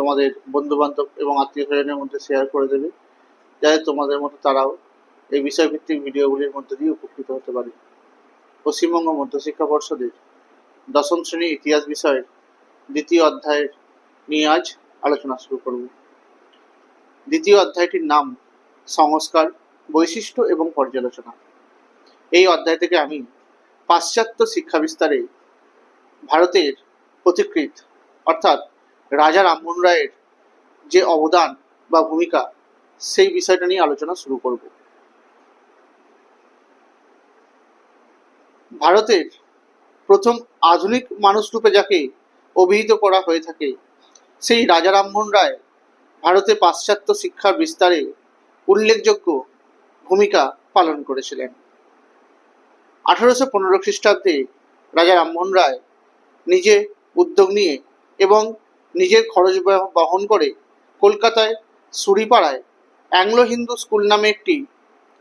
তোমাদের বন্ধু বান্ধব এবং আত্মীয় স্বজনের মধ্যে শেয়ার করে দেবে, যাতে তোমাদের মতো তারাও এই বিষয়ভিত্তিক ভিডিওগুলির মধ্যে দিয়ে উপকৃত হতে পারে। পশ্চিমবঙ্গ মধ্যশিক্ষা পর্ষদের দশম শ্রেণি ইতিহাস বিষয়ের দ্বিতীয় অধ্যায়ের নিয়ে আজ আলোচনা শুরু করব। দ্বিতীয় অধ্যায়টির নাম সংস্কার, বৈশিষ্ট্য এবং পর্যালোচনা। এই অধ্যায় থেকে আমি পাশ্চাত্য শিক্ষা বিস্তারে ভারতের পথিকৃৎ, অর্থাৎ রাজা রামমোহন রায়ের যে অবদান বা ভূমিকা, সেই বিষয়টা নিয়ে আলোচনা শুরু করব। ভারতের প্রথম আধুনিক মানুষ রূপে যাকে অভিহিত করা হয়ে থাকে, সেই রাজা রামমোহন রায় ভারতে পাশ্চাত্য শিক্ষার বিস্তারে উল্লেখযোগ্য ভূমিকা পালন করেছিলেন। আঠারোশো পনেরো খ্রিস্টাব্দে রাজা রামমোহন রায় নিজে উদ্যোগ নিয়ে এবং নিজের খরচ বহন করে কলকাতায় সুরিপাড়ায় অ্যাংলো হিন্দু স্কুল নামে একটি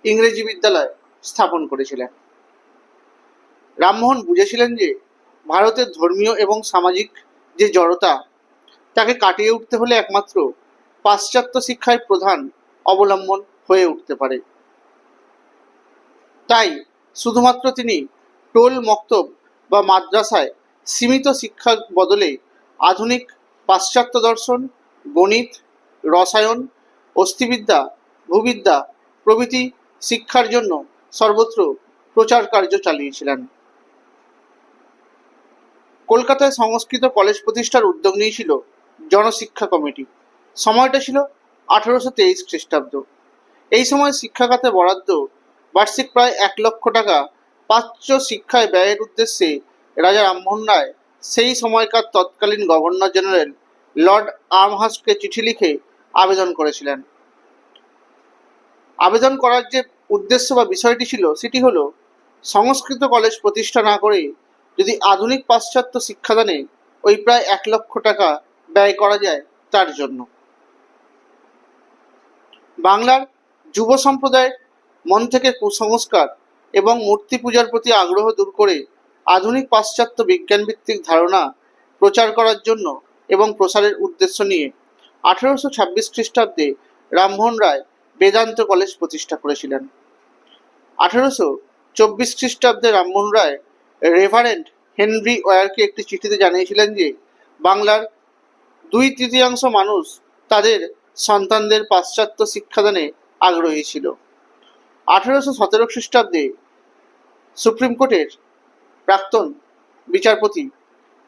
ইংরেজি বিদ্যালয় স্থাপন করেছিলেন। রামমোহন বুঝেছিলেন যে ভারতের ধর্মীয় এবং সামাজিক যে জড়তা, তাকে কাটিয়ে উঠতে হলে একমাত্র পাশ্চাত্য শিক্ষায় প্রধান অবলম্বন হয়ে উঠতে পারে। তাই শুধুমাত্র তিনি টোল মক্তব বা মাদ্রাসায় সীমিত শিক্ষার বদলে আধুনিক পাশ্চাত্য দর্শন, গণিত, রসায়ন, অস্থিবিদ্যা, ভূবিদ্যা প্রভৃতি শিক্ষার জন্য সর্বত্র প্রচার কার্য চালিয়েছিলেন। কলকাতায় সংস্কৃত কলেজ প্রতিষ্ঠার উদ্যোগ নিয়েছিল জনশিক্ষা কমিটি। সময়টা ছিল আঠারোশো তেইশ খ্রিস্টাব্দ। এই সময় শিক্ষা খাতে বরাদ্দ বার্ষিক প্রায় এক লক্ষ টাকা প্রাচ্য শিক্ষায় ব্যয়ের উদ্দেশ্যে রাজা রামমোহন রায় সেই সময়কার তৎকালীন গভর্নর জেনারেল লর্ড আর্মহাসকে চিঠি লিখে আবেদন করেছিলেন। আবেদন করার যে উদ্দেশ্য বা বিষয়টি ছিল, সেটি হলো, সংস্কৃত কলেজ প্রতিষ্ঠা না করে যদি আধুনিক পাশ্চাত্য শিক্ষাদানে ওই প্রায় এক লক্ষ টাকা ব্যয় করা যায়, তার জন্য। বাংলার যুব সম্প্রদায়ের মন থেকে কুসংস্কার এবং মূর্তি পূজার প্রতি আগ্রহ দূর করে আধুনিক পাশ্চাত্য বিজ্ঞানভিত্তিক ধারণা প্রচার করার জন্য এবং প্রসারের উদ্দেশ্য নিয়ে আঠারোশো ছাব্বিশ খ্রিস্টাব্দে রামমোহন রায় বেদান্ত কলেজ প্রতিষ্ঠা করেছিলেন। আঠারোশো চব্বিশ খ্রিস্টাব্দে রামমোহন রায় রেভারেন্ট হেনরি ওয়ারকে একটি চিঠিতে জানিয়েছিলেন যে, বাংলার দুই তৃতীয়াংশ মানুষ তাদের সন্তানদের পাশ্চাত্য শিক্ষাদানে আগ্রহী ছিল। আঠারোশো সতেরো খ্রিস্টাব্দে সুপ্রিম কোর্টের প্রাক্তন বিচারপতি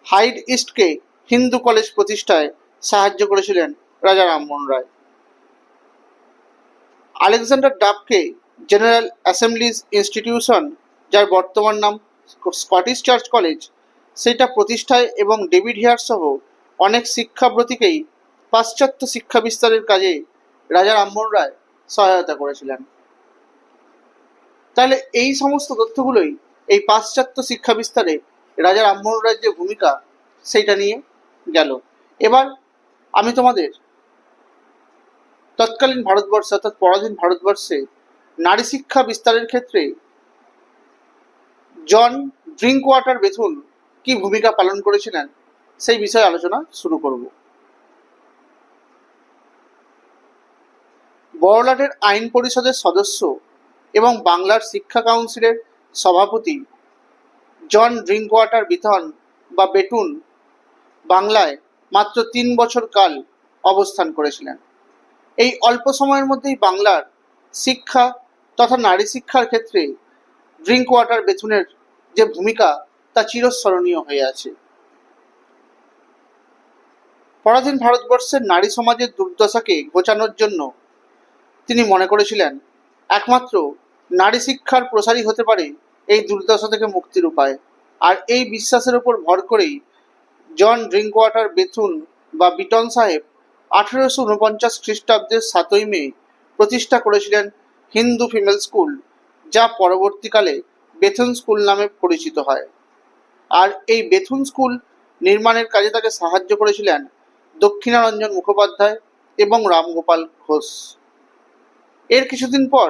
হাইড ইস্টকে হিন্দু কলেজ প্রতিষ্ঠায় সাহায্য করেছিলেন রাজা রামমোহন রায়। আলেকজান্ডার ডাবকে জেনারেল অ্যাসেম্বলিজ ইনস্টিটিউশন, যার বর্তমান নাম স্কটিশ চার্চ কলেজ, সেটা প্রতিষ্ঠায় এবং ডেভিড হেয়ার সহ অনেক শিক্ষাব্রতীকেই পাশ্চাত্য শিক্ষা বিস্তারের কাজে রাজা রামমোহন রায় সহায়তা করেছিলেন। তাহলে এই সমস্ত তথ্যগুলোই এই পাশ্চাত্য শিক্ষা বিস্তারে রাজা রামমোহন রায়ের যে ভূমিকা, সেইটা নিয়ে গেল। এবার আমি তোমাদের তৎকালীন ভারতবর্ষে অর্থাৎ পরাধীন ভারতবর্ষে নারী শিক্ষা বিস্তারের ক্ষেত্রে জন ড্রিঙ্ক ওয়াটার বেথুন কি ভূমিকা পালন করেছিলেন সেই বিষয়ে আলোচনা শুরু করব। বড়লাটের আইন পরিষদের সদস্য এবং বাংলার শিক্ষা কাউন্সিলের সভাপতি জন ড্রিঙ্ক ওয়াটার বিথন বা বেটুন বাংলায় মাত্র তিন বছর কাল অবস্থান করেছিলেন। এই অল্প সময়ের মধ্যেই বাংলার শিক্ষা তথা নারী শিক্ষার ক্ষেত্রে ড্রিঙ্ক ওয়াটার বেথুনের যে ভূমিকা, তা চিরস্মরণীয় হয়ে আছে। পরাধীন ভারতবর্ষের নারী সমাজের দুর্দশাকে ঘোচানোর জন্য তিনি মনে করেছিলেন, একমাত্র নারী শিক্ষার প্রসারই হতে পারে এই দুর্দশা থেকে মুক্তির উপায়। আর এই বিশ্বাসের উপর ভর করেই জন ড্রিঙ্ক ওয়াটার বেথুন বা বিটন সাহেব আঠেরোশো উনপঞ্চাশ খ্রিস্টাব্দের সাতই মে প্রতিষ্ঠা করেছিলেন হিন্দু ফিমেল স্কুল, যা পরবর্তীকালে বেথুন স্কুল নামে পরিচিত হয়। আর এই বেথুন স্কুল নির্মাণের কাজে তাকে সাহায্য করেছিলেন দক্ষিণারঞ্জন মুখোপাধ্যায় এবং রামগোপাল ঘোষ। এর কিছুদিন পর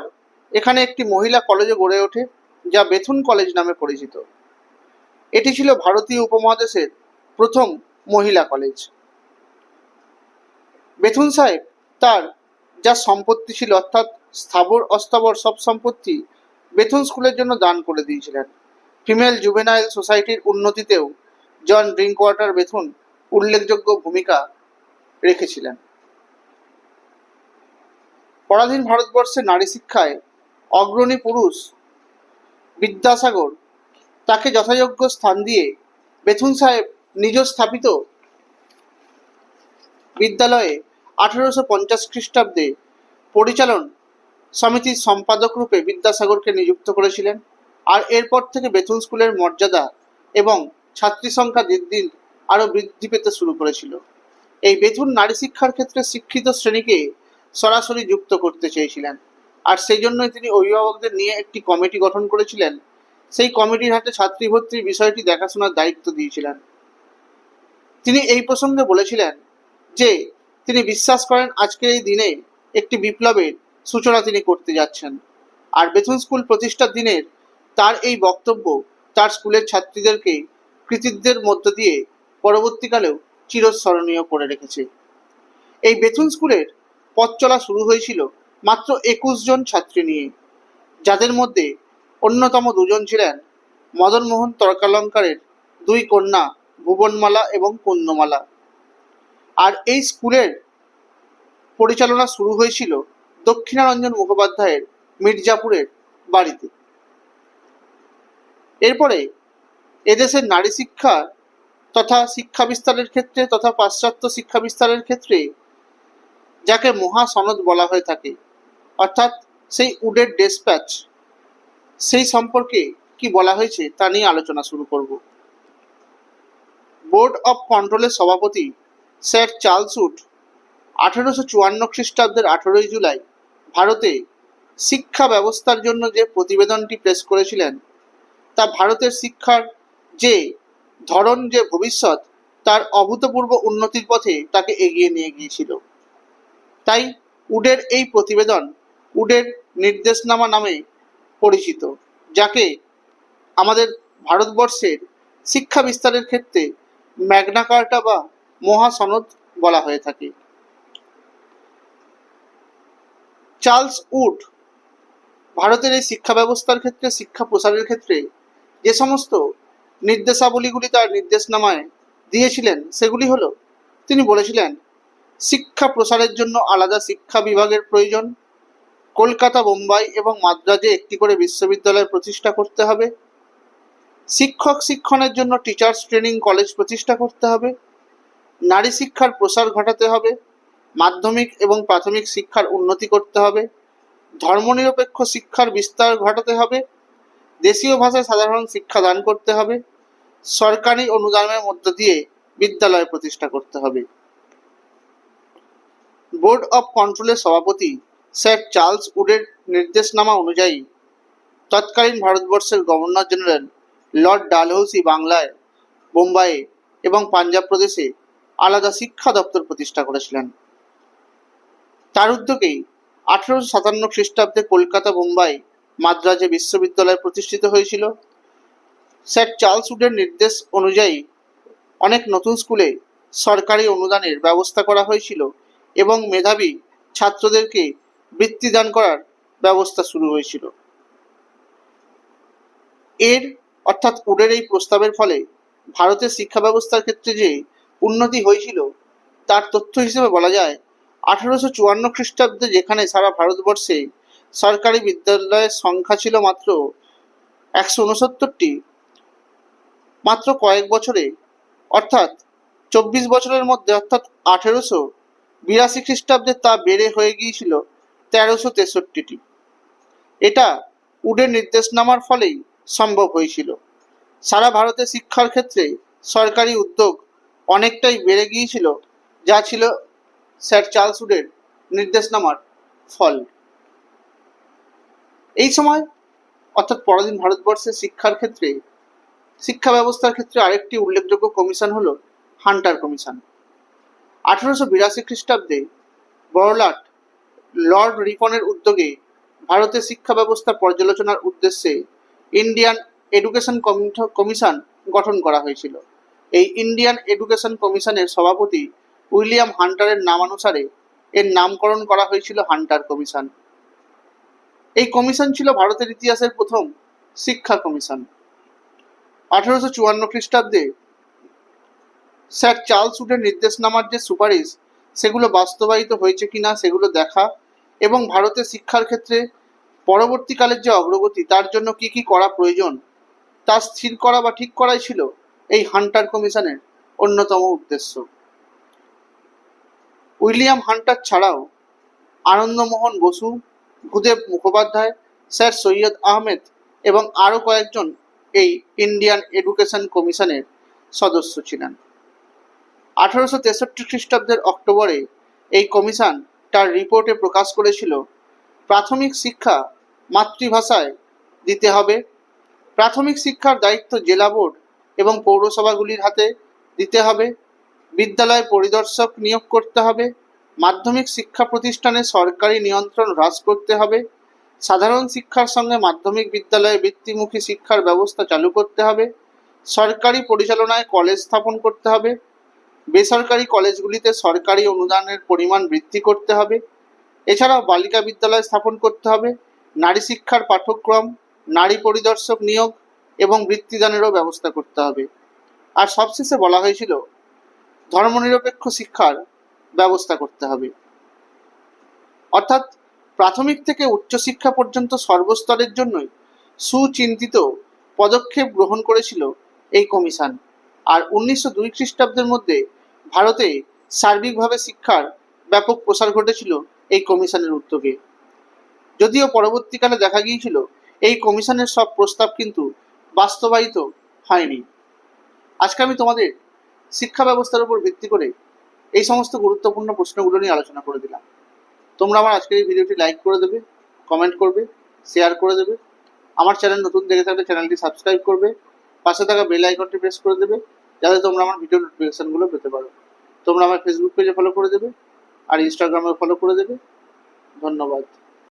এখানে একটি মহিলা কলেজও গড়ে ওঠে, যা বেথুন কলেজ নামে পরিচিত। এটি ছিল ভারতীয় উপমহাদেশের প্রথম মহিলা কলেজ বেথুন সাহেব তার যা সম্পত্তি ছিল অর্থাৎ স্থাবর অস্থাবর সব সম্পত্তি বেথুন স্কুলের জন্য দান করে দিয়েছিলেন। ফিমেল জুভেনাইল সোসাইটির উন্নতিতেও জন ড্রিঙ্ক ওয়াটার বেথুন উল্লেখযোগ্য ভূমিকা রেখেছিলেন। পরাধীন ভারতবর্ষে নারী শিক্ষায় অগ্রণী পুরুষ বিদ্যাসাগর তাকে যথাযোগ্য স্থান দিয়ে বেথুন সাহেব নিজ স্থাপিত বিদ্যালয়ে আঠেরোশো পঞ্চাশ খ্রিস্টাব্দে পরিচালন সমিতির সম্পাদক রূপে বিদ্যাসাগরকে নিযুক্ত করেছিলেন। আর এরপর থেকে বেথুন স্কুলের মর্যাদা এবং ছাত্রী সংখ্যা দিন দিন আরও বৃদ্ধি পেতে শুরু করেছিল। এই বেথুন নারী শিক্ষার ক্ষেত্রে শিক্ষিত শ্রেণীকে সরাসরি যুক্ত করতে চেয়েছিলেন। আর সেই জন্যই তিনি অভিভাবকদের নিয়ে একটি কমিটি গঠন করেছিলেন। সেই কমিটির হাতে ছাত্রী ভর্তির বিষয়টি দেখাশোনার দায়িত্ব দিয়েছিলেন। তিনি এই প্রসঙ্গে বলেছিলেন যে, তিনি বিশ্বাস করেন আজকের এই দিনে একটি বিপ্লবের সূচনা তিনি করতে যাচ্ছেন। আর বেথুন স্কুল প্রতিষ্ঠার দিনের তার এই বক্তব্য তার স্কুলের ছাত্রীদেরকে কৃতিত্বের মধ্য দিয়ে পরবর্তীকালেও চিরস্মরণীয় করে রেখেছে। এই বেথুন স্কুলের পথ চলা শুরু হয়েছিল মাত্র একুশ জন ছাত্রী নিয়ে, যাদের মধ্যে অন্যতম দুজন ছিলেন মদনমোহন তর্কালঙ্কারের দুই কন্যা ভুবনমালা এবং কুন্দমালা আর এই স্কুলের পরিচালনা শুরু হয়েছিল দক্ষিণারঞ্জন মুখোপাধ্যায়ের মির্জাপুরের বাড়িতে। এরপরে এদেশের নারী শিক্ষা তথা শিক্ষা বিস্তারের ক্ষেত্রে তথা পাশ্চাত্য শিক্ষা বিস্তারের ক্ষেত্রে যাকে মহা সনদ বলা হয়ে থাকে, অর্থাৎ সেই উডের ডেসপ্যাচ, সেই সম্পর্কে কি বলা হয়েছে তা নিয়ে আলোচনা শুরু করব। বোর্ড অফ কন্ট্রোলের সভাপতি স্যার চার্লস উড, আঠেরোশো চুয়ান্ন খ্রিস্টাব্দের আঠেরোই জুলাই, ভারতে শিক্ষা ব্যবস্থার জন্য যে প্রতিবেদনটি পেশ করেছিলেন, তা ভারতের শিক্ষার যে ধরন, যে ভবিষ্যৎ, তার অভূতপূর্ব উন্নতির পথে তাকে এগিয়ে নিয়ে গিয়েছিল। তাই উডের এই প্রতিবেদন উডের নির্দেশনামা নামে পরিচিত, যাকে আমাদের ভারতবর্ষের শিক্ষা বিস্তারের ক্ষেত্রে ম্যাগনা কার্টা বা মহাসনদ বলা হয়ে থাকে। চার্লস উড, ভারতের এই শিক্ষা ব্যবস্থার ক্ষেত্রে, শিক্ষা প্রসারের ক্ষেত্রে যে সমস্ত নির্দেশাবলীগুলি তার নির্দেশনামায় দিয়েছিলেন, সেগুলি হলো, তিনি বলেছিলেন, শিক্ষা প্রসারের জন্য আলাদা শিক্ষা বিভাগের প্রয়োজন, কলকাতা, বোম্বাই এবং মাদ্রাজে একটি করে বিশ্ববিদ্যালয় প্রতিষ্ঠা করতে হবে শিক্ষক শিক্ষণের জন্য টিচার্স ট্রেনিং কলেজ প্রতিষ্ঠা করতে হবে, নারী শিক্ষার প্রসার ঘটাতে হবে, মাধ্যমিক এবং প্রাথমিক শিক্ষার উন্নতি করতে হবে, ধর্মনিরপেক্ষ শিক্ষার বিস্তার ঘটাতে হবে, দেশীয় ভাষায় সাধারণ শিক্ষা দান করতে হবে, সরকারি অনুদানের মধ্য দিয়ে বিদ্যালয় প্রতিষ্ঠা করতে হবে। বোর্ড অফ কন্ট্রোলের সভাপতি স্যার চার্লস উডের নির্দেশনামা অনুযায়ী তৎকালীন ভারতবর্ষের গভর্নর জেনারেল লর্ড ডালহৌসি বাংলায়, বোম্বাইয়ে এবং পাঞ্জাব প্রদেশে আলাদা শিক্ষা দপ্তর প্রতিষ্ঠা করেছিলেন। তার উদ্যোগেই আঠেরোশো সাতান্ন খ্রিস্টাব্দে কলকাতা, বোম্বাই, মাদ্রাজে বিশ্ববিদ্যালয় প্রতিষ্ঠিত হয়েছিল। স্যার চার্লস উডের নির্দেশ অনুযায়ী অনেক নতুন স্কুলে সরকারি অনুদানের ব্যবস্থা করা হয়েছিল এবং মেধাবী ছাত্রদেরকে বৃত্তি দান করার ব্যবস্থা শুরু হয়েছিল। এর অর্থাৎ উডের এই প্রস্তাবের ফলে ভারতের শিক্ষা ব্যবস্থার ক্ষেত্রে যে উন্নতি হয়েছিল, তার তথ্য হিসেবে বলা যায়, আঠারোশো চুয়ান্ন খ্রিস্টাব্দে যেখানে সারা ভারতবর্ষে সরকারি বিদ্যালয়ের সংখ্যা ছিল মাত্র একশো উনসত্তরটি মাত্র কয়েক বছরে, অর্থাৎ চব্বিশ বছরের মধ্যে, অর্থাৎ আঠেরোশো বিরাশি খ্রিস্টাব্দে তা বেড়ে হয়ে গিয়েছিল তেরোশো তেষট্টিটি। এটা উডের নির্দেশনামার ফলেই সম্ভব হয়েছিল। সারা ভারতে শিক্ষার ক্ষেত্রে সরকারি উদ্যোগ অনেকটাই বেড়ে গিয়েছিল, যা ছিল স্যার চার্লস উডের নির্দেশনামার ফল। এই সময়, অর্থাৎ পরাধীন ভারতবর্ষের শিক্ষার ক্ষেত্রে, শিক্ষা ব্যবস্থার ক্ষেত্রে আরেকটি উল্লেখযোগ্য কমিশন হলো হান্টার কমিশন। আঠারোশো বিরাশি খ্রিস্টাব্দে বড়লাট লর্ড রিপনের উদ্যোগে ভারতের শিক্ষা ব্যবস্থা পর্যালোচনার উদ্দেশ্যে ইন্ডিয়ান এডুকেশন কমিশন গঠন করা হয়েছিল। এই ইন্ডিয়ান এডুকেশন কমিশনের সভাপতি উইলিয়াম হান্টারের নামানুসারে এর নামকরণ করা হয়েছিল হান্টার কমিশন। এই কমিশন ছিল ভারতের ইতিহাসের প্রথম শিক্ষা কমিশন। আঠারোশো চুয়ান্ন খ্রিস্টাব্দে স্যার চার্লস উডের নির্দেশনামার যে সুপারিশ, সেগুলো বাস্তবায়িত হয়েছে কিনা সেগুলো দেখা এবং ভারতের শিক্ষার ক্ষেত্রে পরবর্তীকালের যে অগ্রগতি, তার জন্য কি কি করা প্রয়োজন, তা স্থির করা বা ঠিক করাই ছিল এই হান্টার কমিশনের অন্যতম উদ্দেশ্য। উইলিয়াম হান্টার ছাড়াও আনন্দমোহন বসু, ভূদেব মুখোপাধ্যায়, স্যার সৈয়দ আহমেদ এবং আরও কয়েকজন এই ইন্ডিয়ান এডুকেশন কমিশনের সদস্য ছিলেন। আঠারোশো তেষট্টি খ্রিস্টাব্দের অক্টোবরে এই কমিশন তার রিপোর্টে প্রকাশ করেছিল প্রাথমিক শিক্ষা মাতৃভাষায় দিতে হবে। প্রাথমিক শিক্ষার দায়িত্ব জেলা বোর্ড এবং পৌরসভাগুলির হাতে দিতে হবে। বিদ্যালয় পরিদর্শক নিয়োগ করতে হবে। মাধ্যমিক শিক্ষা প্রতিষ্ঠানে সরকারি নিয়ন্ত্রণ হ্রাস করতে হবে। সাধারণ শিক্ষার সঙ্গে মাধ্যমিক বিদ্যালয়ে বৃত্তিমুখী শিক্ষার ব্যবস্থা চালু করতে হবে। সরকারি পরিচালনায় কলেজ স্থাপন করতে হবে। বেসরকারি কলেজগুলিতে সরকারি অনুদানের পরিমাণ বৃদ্ধি করতে হবে। এছাড়াও বালিকা বিদ্যালয় স্থাপন করতে হবে, নারী শিক্ষার পাঠ্যক্রম, নারী পরিদর্শক নিয়োগ এবং বৃত্তিদানেরও ব্যবস্থা করতে হবে। আর সবশেষে বলা হয়েছিল, ধর্মনিরপেক্ষ শিক্ষার ব্যবস্থা করতে হবে। অর্থাৎ প্রাথমিক থেকে উচ্চশিক্ষা পর্যন্ত সর্বস্তরের জন্যই সুচিন্তিত পদক্ষেপ গ্রহণ করেছিল এই কমিশন। আর উনিশশো দুই খ্রিস্টাব্দের মধ্যে ভারতে সার্বিকভাবে শিক্ষার ব্যাপক প্রসার ঘটেছিল এই কমিশনের উদ্যোগে। যদিও পরবর্তীকালে দেখা গিয়েছিল, এই কমিশনের সব প্রস্তাব কিন্তু বাস্তবায়িত হয়নি। আজকে আমি তোমাদের শিক্ষা ব্যবস্থার উপর ভিত্তি করে এই সমস্ত গুরুত্বপূর্ণ প্রশ্নগুলো নিয়ে আলোচনা করে দিলাম। তোমরা আমার আজকের এই ভিডিওটি লাইক করে দেবে, কমেন্ট করবে, শেয়ার করে দেবে, আমার চ্যানেল নতুন দেখে থাকলে চ্যানেলটি সাবস্ক্রাইব করবে, পাশে থাকা বেল আইকনটি প্রেস করে দেবে, যাতে তোমরা আমার ভিডিও নোটিফিকেশনগুলো পেতে পারো। তোমরা আমার ফেসবুক পেজে ফলো করে দেবে আর ইনস্টাগ্রামে ফলো করে দেবে। ধন্যবাদ।